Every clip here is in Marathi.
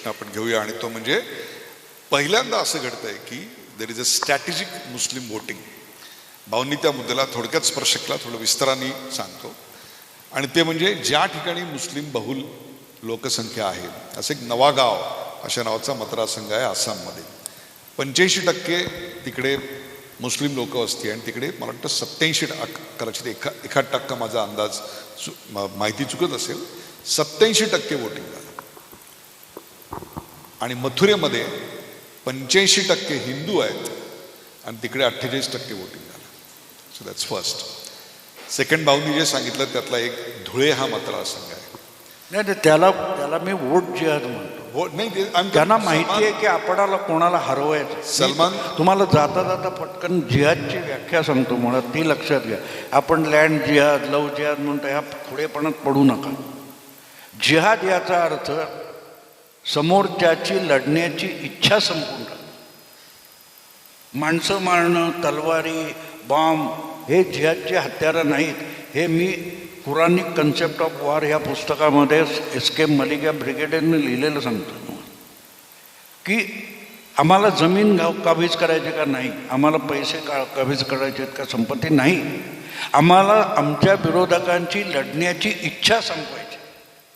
प्रश्न आपण घेऊया आणि तो म्हणजे पहिल्यांदा असं घडतं आहे की there is a strategic Muslim voting भाऊंनी त्या मुद्द्याला थोडक्यात स्पर्श केला थोडं विस्ताराने सांगतो. आणि ते म्हणजे ज्या ठिकाणी मुस्लिम बहुल लोकसंख्या आहे असं एक नवागाव अशा नावाचा मतदारसंघ आहे आसाममध्ये. पंच्याऐंशी टक्के तिकडे मुस्लिम लोक असते आणि तिकडे मला वाटतं सत्याऐंशी कदाचित एका एखाद टक्का माझा अंदाज चु माहिती चुकत असेल सत्याऐंशी टक्के वोटिंग आणि मथुरेमध्ये पंच्याऐंशी टक्के हिंदू आहेत आणि तिकडे अठ्ठेचाळीस टक्के वोटिंग झालं. सो दॅट्स फर्स्ट सेकंड भाऊनी जे सांगितलं त्यातला एक धुळे हा मतदारसंघ आहे. नाही नाही, त्याला त्याला मी वोट जिहाद म्हणतो. हो नाही त्यांना माहिती आहे की आपणाला कोणाला हरवायचं सलमान- तुम्हाला जाता जाता पटकन जिहादची व्याख्या सांगतो मला ती लक्षात घ्या. आपण लँड जिहाद लव जिहाद म्हणतो ह्या पुढेपणात पडू नका. जिहाद याचा अर्थ समोरच्याची लढण्याची इच्छा संपून राहते माणसं मारणं तलवारी बॉम्ब हे जिहादचे हत्यारं नाहीत. हे मी पुराणिक कन्सेप्ट ऑफ वॉर ह्या पुस्तकामध्ये एस के मलिक या ब्रिगेडियरने लिहिलेलं सांगतो की आम्हाला जमीन गाव काबीज करायची का नाही? आम्हाला पैसे का काबीज करायचे आहेत का? संपत्ती नाही. आम्हाला आमच्या विरोधकांची लढण्याची इच्छा संपवायची.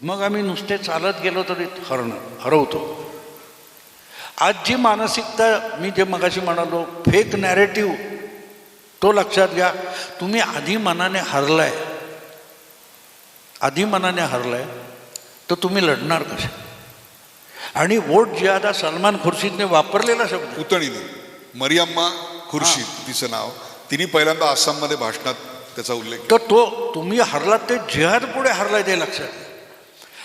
मग आम्ही नुसते चालत गेलो तरी हरणं हरवतो. आज जी मानसिकता मी जे मगाशी म्हणालो फेक नॅरेटिव्ह तो लक्षात घ्या. तुम्ही आधी मनाने हरलाय आधी मनाने हरलाय तर तुम्ही लढणार कसे? आणि वोट जिहाद हा सलमान खुर्शीदने वापरलेला शब्द. पुतणीने. मरियम्मा खुर्शीद तिचं नाव. तिने पहिल्यांदा आसाममध्ये भाषणात त्याचा उल्लेख. तर तो तुम्ही हरलात ते जिहाद पुढे हरलाय ते लक्षात.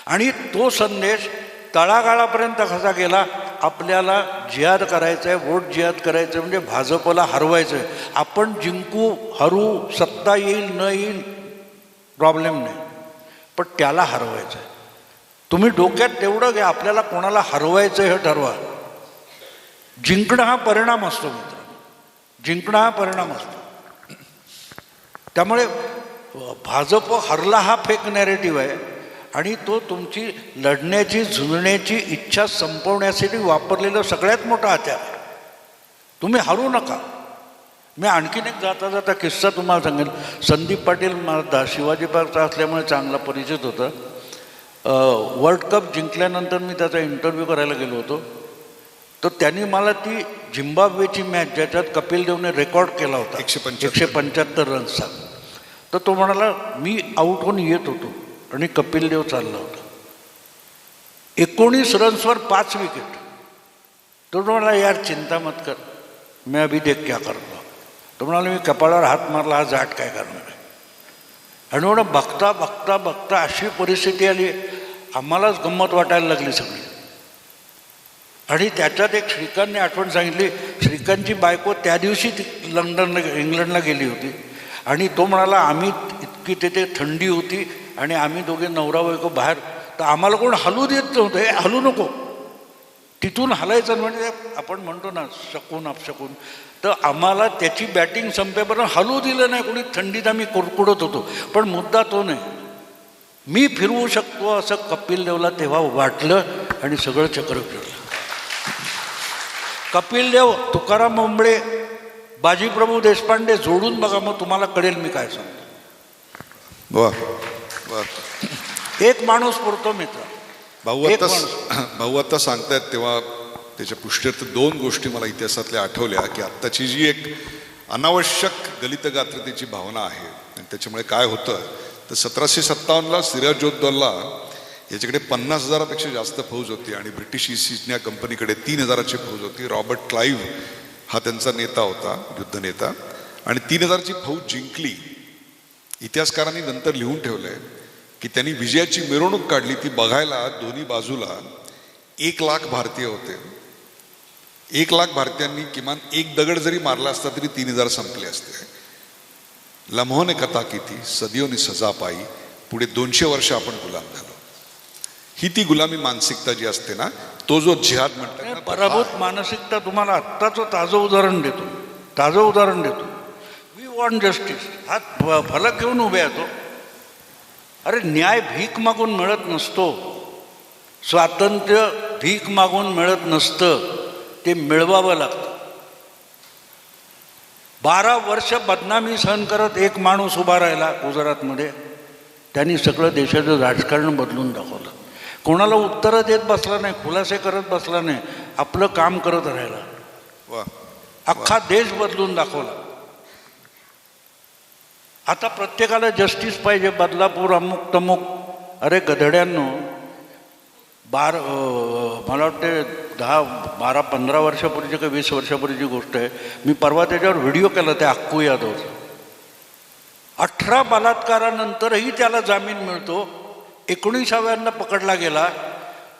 आणि तो संदेश तळागाळापर्यंत कसा गेला? आपल्याला जिहाद करायचं आहे वोट जिहाद करायचं आहे म्हणजे भाजपला हरवायचं आहे आपण जिंकू हरू सत्ता येईल न येईल प्रॉब्लेम नाही. पण त्याला हरवायचं आहे तुम्ही डोक्यात तेवढं घ्या आपल्याला कोणाला हरवायचं हे ठरवा. जिंकणं हा परिणाम असतो मित्र. जिंकणं हा परिणाम असतो. त्यामुळे भाजप हरला हा फेक नॅरेटिव्ह आहे. आणि तो तुमची लढण्याची झुंजण्याची इच्छा संपवण्यासाठी वापरलेलं सगळ्यात मोठं हत्यार आहे. तुम्ही हरू नका. मी आणखीन एक जाता जाता किस्सा तुम्हाला सांगेल संदीप पाटील मला शिवाजी पार्कचा असल्यामुळे चांगला परिचित होता. वर्ल्ड कप जिंकल्यानंतर मी त्याचा इंटरव्ह्यू करायला गेलो होतो. तर त्यांनी मला ती झिम्बाब्वेची मॅच ज्याच्यात कपिल देवने रेकॉर्ड केला होता 175. एकशे पंच्याहत्तर रन्सचा तर तो म्हणाला मी आऊट होऊन येत होतो. आणि कपिल देव चालला होता. एकोणीस रन्सवर पाच विकेट. तो म्हणाला यार चिंता मत कर. मी अभी देख क्या करतो. तो म्हणाला मी कपाळावर हात मारला हा जाट काय करणार आहे? आणि म्हणून बघता बघता बघता अशी परिस्थिती आली. आम्हालाच गंमत वाटायला लागली सगळी. आणि त्याच्यात एक श्रीकांतने आठवण सांगितली. श्रीकांतची बायको त्या दिवशी लंडनला इंग्लंडला गेली होती. आणि तो म्हणाला आम्ही इतकी तिथे थंडी होती आणि आम्ही दोघे नवरा बायको बाहेर तर आम्हाला कोण हलू देत नव्हतं. हे हलू नको. तिथून हलायचं म्हणजे आपण म्हणतो ना शकून अपशकून. तर आम्हाला त्याची बॅटिंग संपेपर्यंत हलू दिलं नाही. कोणी थंडीत आम्ही कुडकुडत होतो. पण मुद्दा तो नाही. मी फिरवू शकतो असं कपिल देवला तेव्हा वाटलं आणि सगळं चक्र फिरलं. कपिल देव तुकाराम मुंबळे बाजीप्रभू देशपांडे जोडून बघा मग तुम्हाला कळेल मी काय सांगतो. वा. एक माणूस पुरतो मित्र. भाऊ आता भाऊ आता सांगतायत तेव्हा त्याच्या पुष्ट्यर्थ दोन गोष्टी मला इतिहासातल्या आठवल्या की आत्ताची जी एक अनावश्यक गलित गात्रतेची भावना आहे आणि त्याच्यामुळे काय होतं तर सतराशे सत्तावन्नला सिराजोद्दौला याच्याकडे पन्नास हजारापेक्षा जास्त फौज होती आणि ब्रिटिश ईस्ट इंडिया कंपनीकडे तीन हजाराची फौज होती. रॉबर्ट क्लाईव्ह हा त्यांचा नेता होता युद्धनेता आणि तीन हजारची फौज जिंकली. इतिहासकारांनी नंतर लिहून ठेवलंय की त्यांनी विजयाची मिरवणूक काढली ती बघायला दोन्ही बाजूला एक लाख भारतीय होते. एक लाख भारतीयांनी किमान एक दगड जरी मारला असता तरी तीन हजार संपले असते. लम्होने कथा किती सदियोनी सजा पाई पुढे दोनशे वर्ष आपण गुलाम झालो. ही ती गुलामी मानसिकता जी असते ना तो जो जिहाद म्हणतात पराभूत मानसिकता तुम्हाला आत्ताचं ताजं उदाहरण देतो ताजं उदाहरण देतो वी वॉन्ट जस्टिस हा फलक घेऊन उभे आहे तो. अरे न्याय भीक मागून मिळत नसतो. स्वातंत्र्य भीक मागून मिळत नसतं. ते मिळवावं लागतं. बारा वर्ष बदनामी सहन करत एक माणूस उभा राहिला गुजरातमध्ये. त्यांनी सगळं देशाचं राजकारण बदलून दाखवलं. कोणाला उत्तरं देत बसला नाही खुलासे करत बसला नाही आपलं काम करत राहिला. अख्खा देश बदलून दाखवला. आता प्रत्येकाला जस्टिस पाहिजे बदलापूर अमुक तमुक. अरे गधड्यांनो बार मला वाटते दहा बारा पंधरा वर्षापूर्वीची का वीस वर्षापूर्वीची गोष्ट आहे. मी परवा त्याच्यावर व्हिडिओ केला त्या अक्कू यादवचा अठरा बलात्कारानंतरही त्याला जामीन मिळतो. एकोणीसाव्यांना पकडला गेला.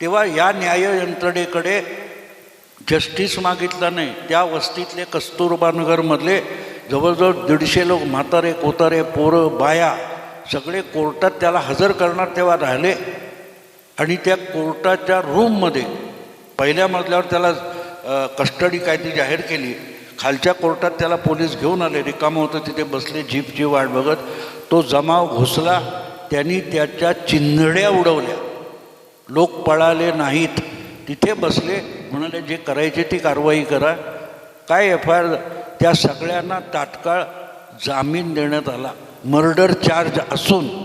तेव्हा या न्याय यंत्रणेकडे जस्टिस मागितला नाही. त्या वस्तीतले कस्तुरबानगरमधले जवळजवळ दीडशे लोक म्हातारे कोतारे पोरं बाया सगळे कोर्टात त्याला हजर करणार तेव्हा राहिले. आणि त्या कोर्टाच्या रूममध्ये पहिल्या मजल्यावर त्याला कस्टडी कायदी जाहीर केली. खालच्या कोर्टात त्याला पोलीस घेऊन आले. रिकामं होतं तिथे बसले जीपची वाट बघत. तो जमाव घुसला. त्यांनी त्याच्या चिंधड्या उडवल्या. लोक पळाले नाहीत. तिथे बसले. म्हणाले जे करायचे ती कारवाई करा. काय एफ आय आर त्या सगळ्यांना तात्काळ जामीन देण्यात आला. मर्डर चार्ज असून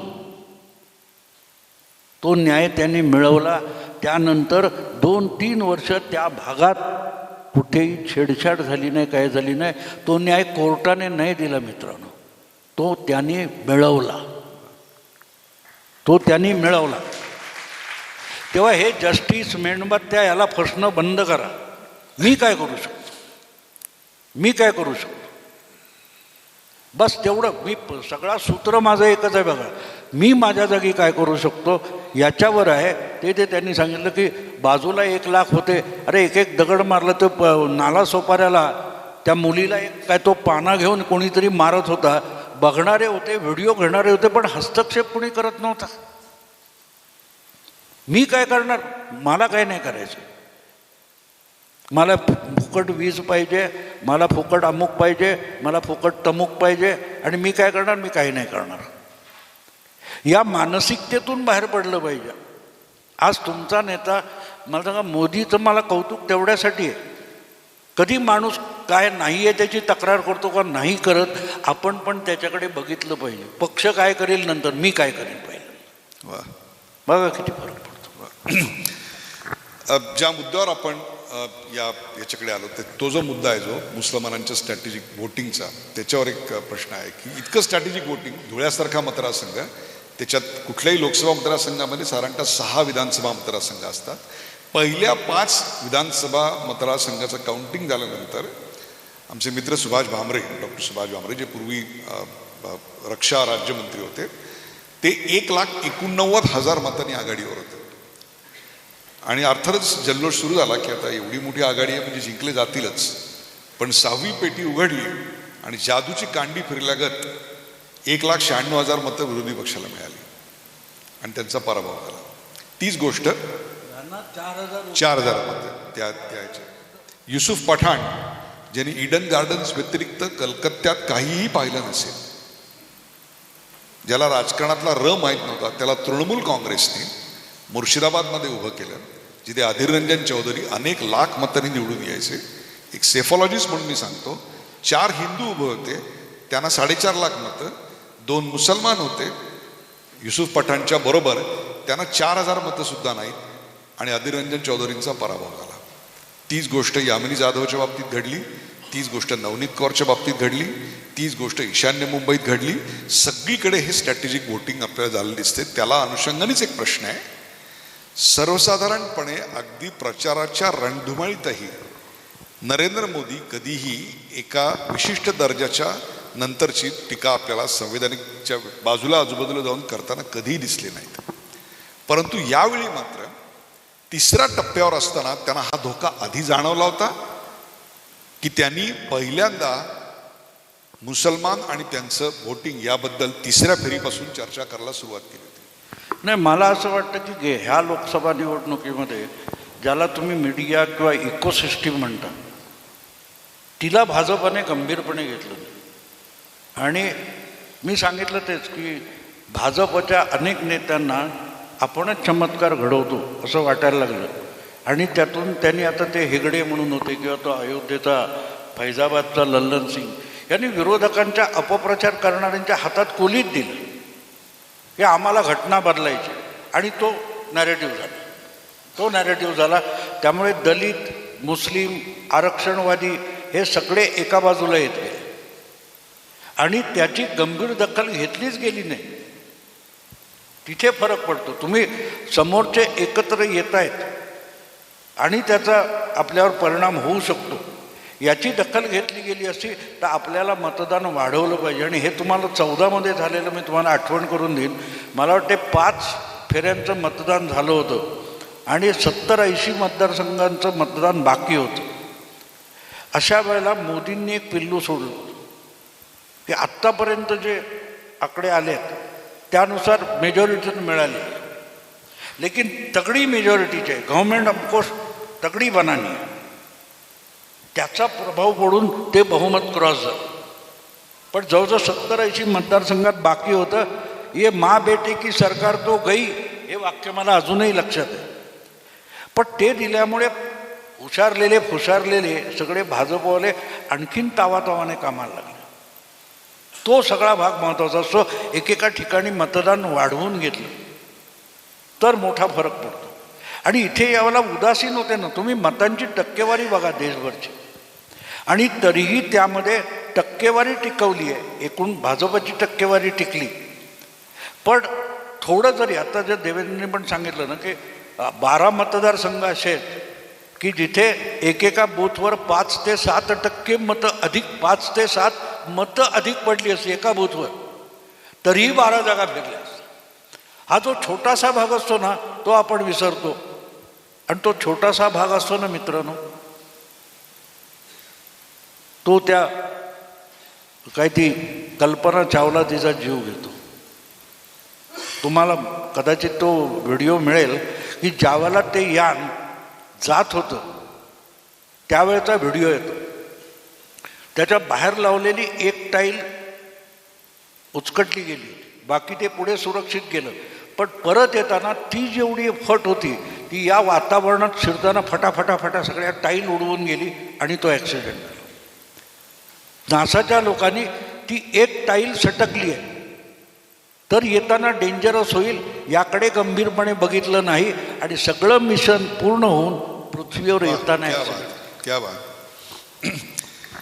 तो न्याय त्यांनी मिळवला. त्यानंतर दोन तीन वर्ष त्या भागात कुठेही छेडछाड झाली नाही काय झाली नाही. तो न्याय कोर्टाने नाही दिला मित्रांनो. तो त्याने मिळवला. तो त्यांनी मिळवला. तेव्हा हे जस्टिस मेणबत्त्या याला फसणं बंद करा. मी काय करू शकतो? मी काय करू शकतो? बस तेवढं मी प- सगळा सूत्र माझं एकच आहे बघा. मी माझ्या जागी काय करू शकतो? याच्यावर आहे. ते ते त्यांनी सांगितलं की बाजूला एक लाख होते. अरे एक एक दगड मारलं तर प नाला सोपाऱ्याला त्या मुलीला एक काय तो पाना घेऊन कोणीतरी मारत होता. बघणारे होते व्हिडिओ घेणारे होते पण हस्तक्षेप कोणी करत नव्हता. मी काय करणार? मला काय नाही करायचं. मला फुकट वीज पाहिजे मला फुकट अमुक पाहिजे मला फुकट तमुक पाहिजे आणि मी काय करणार? मी काही नाही करणार. या मानसिकतेतून बाहेर पडलं पाहिजे. आज तुमचा नेता मला सांगा मोदीचं मला कौतुक तेवढ्यासाठी आहे. कधी माणूस काय नाही आहे त्याची तक्रार करतो का नाही करत आपण पण त्याच्याकडे बघितलं पाहिजे. पक्ष काय करेल नंतर मी काय करेल पाहिजे वा बघा किती फरक पडतो. ज्या मुद्द्यावर आपण या याच्याकडे आलो. तर तो जो मुद्दा आहे जो मुसलमानांच्या स्ट्रॅटेजिक वोटिंगचा त्याच्यावर एक प्रश्न आहे की इतकं स्ट्रॅटेजिक वोटिंग धुळ्यासारखा मतदारसंघ त्याच्यात कुठल्याही लोकसभा मतदारसंघामध्ये साधारणतः सहा विधानसभा मतदारसंघ असतात. पहिल्या पाच विधानसभा मतदारसंघाचं काउंटिंग झाल्यानंतर आमचे मित्र सुभाष भामरे डॉक्टर सुभाष भामरे जे पूर्वी रक्षा राज्यमंत्री होते ते एक लाख एकोणनव्वद हजार मतांनी आघाडीवर होते. आणि अर्थातच जल्लोष सुरू झाला की आता एवढी मोठी आघाडी आहे म्हणजे जिंकले जातीलच. पण सहावी पेटी उघडली आणि जादूची कांडी फिरल्यागत एक लाख शहाण्णव हजार मतं विरोधी पक्षाला मिळाली. आणि त्यांचा पराभव झाला. तीच गोष्ट चार हजार मतं त्या त्याचे. युसुफ पठाण ज्यांनी इडन गार्डन्स व्यतिरिक्त कलकत्त्यात काहीही पाहिलं नसेल ज्याला राजकारणातला र माहीत नव्हता त्याला तृणमूल काँग्रेसने मुर्शिदाबादमध्ये उभं केलं. जिथे अधिररंजन चौधरी अनेक लाख मतांनी निवडून यायचे एक सेफॉलॉजिस्ट म्हणून मी सांगतो चार हिंदू उभे होते त्यांना साडेचार लाख मतं दोन मुसलमान होते युसुफ पठाणच्या बरोबर त्यांना चार हजार मतंसुद्धा नाहीत आणि अधीररंजन चौधरींचा पराभव झाला. तीच गोष्ट यामिनी जाधवच्या बाबतीत घडली तीच गोष्ट नवनीत कौरच्या बाबतीत घडली तीच गोष्ट ईशान्य मुंबईत घडली. सगळीकडे हे स्ट्रॅटेजिक वोटिंग आपल्याला झालं दिसते त्याला अनुषंगानेच एक प्रश्न आहे. सर्वसाधारणपणे अगदी प्रचाराच्या रणधुमाळीतही नरेंद्र मोदी कधीही एका विशिष्ट दर्जाच्या नंतरची टीका आपल्याला संविधानिकच्या बाजूला आजूबाजूला जाऊन करताना कधीही दिसले नाहीत. परंतु यावेळी मात्र तिसऱ्या टप्प्यावर असताना त्यांना हा धोका आधी जाणवला होता की त्यांनी पहिल्यांदा मुसलमान आणि त्यांचं व्होटिंग याबद्दल तिसऱ्या फेरीपासून चर्चा करायला सुरुवात केली होती. नाही मला असं वाटतं की ह्या लोकसभा निवडणुकीमध्ये ज्याला तुम्ही मीडिया किंवा इकोसिस्टीम म्हणता तिला भाजपाने गंभीरपणे घेतलं आणि मी सांगितलं तेच की भाजपच्या अनेक नेत्यांना आपणच चमत्कार घडवतो असं वाटायला लागलं. आणि त्यातून त्यांनी आता ते हेगडे म्हणून होते किंवा तो अयोध्येचा फैजाबादचा लल्लन सिंग यांनी विरोधकांच्या अपप्रचार करणाऱ्यांच्या हातात कोलीत दिलं. हे आम्हाला घटना बदलायची. आणि तो नॅरेटिव्ह झाला. तो नॅरेटिव्ह झाला. त्यामुळे दलित मुस्लिम आरक्षणवादी हे सगळे एका बाजूला येत गेले. आणि त्याची गंभीर दखल घेतलीच गेली नाही. तिथे फरक पडतो. तुम्ही समोरचे एकत्र येत आहेत आणि त्याचा आपल्यावर परिणाम होऊ शकतो. याची दखल घेतली गेली असती तर आपल्याला मतदान वाढवलं पाहिजे. आणि हे तुम्हाला चौदामध्ये झालेलं मी तुम्हाला आठवण करून देईन. मला वाटते पाच फेऱ्यांचं मतदान झालं होतं. आणि सत्तर ऐंशी मतदारसंघांचं मतदान बाकी होतं. अशा वेळेला मोदींनी एक पिल्लू सोडलं. की आत्तापर्यंत जे आकडे आलेत त्यानुसार मेजॉरिटी मिळाली. लेकिन तगड़ी मेजॉरिटीचे गव्हर्नमेंट ऑफकोर्स तगड़ी बनानी. आहे त्याचा प्रभाव पडून ते बहुमत क्रॉस झालं. पण जवळजवळ सत्तर ऐंशी मतदारसंघात बाकी होतं. ये मा बेटे की सरकार तो गई हे वाक्य मला अजूनही लक्षात आहे. पण ते दिल्यामुळे हुशारलेले फुशारलेले सगळे भाजपवाले आणखीन तावातावाने कामाला लागले. तो सगळा भाग महत्त्वाचा असतो. एकेका ठिकाणी मतदान वाढवून घेतलं तर मोठा फरक पडतो. आणि इथे यावेळेला उदासीन होते ना तुम्ही मतांची टक्केवारी बघा देशभरची. आणि तरीही त्यामध्ये टक्केवारी टिकवली आहे. एकूण भाजपची टक्केवारी टिकली. पण थोडं जरी आता जर देवेंद्रने पण सांगितलं ना की बारा मतदारसंघ असे आहेत की जिथे एकेका बूथवर पाच ते सात टक्के मतं अधिक पाच ते सात मतं अधिक पडली असती एका बूथवर तरीही बारा जागा फिरल्या असत्या. हा जो छोटासा भाग असतो ना तो आपण विसरतो. आणि तो छोटासा भाग असतो ना मित्रांनो तो त्या काय ती कल्पना चावला तिचा जीव घेतो. तुम्हाला कदाचित तो व्हिडिओ मिळेल की ज्यावेळेला ते यान जात होतं त्यावेळेचा व्हिडिओ येतो. त्याच्या बाहेर लावलेली एक टाईल उचकटली गेली. बाकी ते पुढे सुरक्षित गेलं. पण परत येताना ती जेवढी फट होती ती या वातावरणात शिरताना फटाफटाफटा सगळ्या टाईल उडवून गेली आणि तो ॲक्सिडेंट झाला नासाच्या लोकांनी ती एक टाईल सटकली आहे. तर येताना डेंजरस होईल याकडे गंभीरपणे बघितलं नाही आणि सगळं मिशन पूर्ण होऊन पृथ्वीवर येताना